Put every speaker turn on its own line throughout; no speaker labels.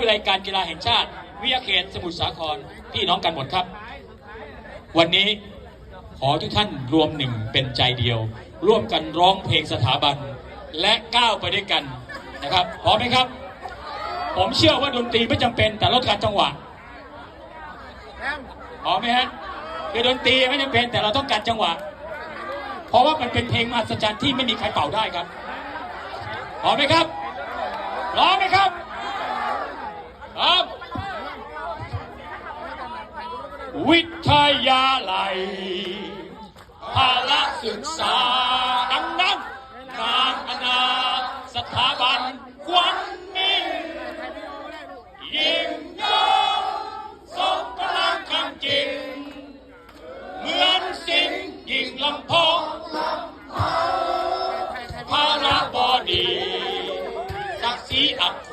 วิทยาลัยการกีฬาแห่งชาติ วิทยาเขตสมุทรสาครพี่น้องกันหมดครับ วันนี้ขอทุกท่านรวมหนึ่งเป็นใจเดียว ร่วมกันร้องเพลงสถาบัน และก้าวไปด้วยกันนะครับพร้อมไหมครับ ผมเชื่อว่าดนตรีไม่จำเป็นแต่ลดการจังหวะพร้อมไหมฮะคือดนตรีไม่จำเป็นแต่เราต้องการจังหวะ เพราะว่ามันเป็นเพลงมหัศจรรย์ที่ไม่มีใครเป่าได้ครับพร้อมไหมครับพร้อมไหมครับ ยาลัยภาระศึกษาดังนั้นงานอนาสถาบันควันมิ่งยิ่งยงทรงพลังคำจริง เหมือนสิ่งยิ่งลำพองพาระบอดีศักดิ์ศรีอักโข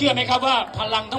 ชื่อไหมครับว่าพลังทั้ง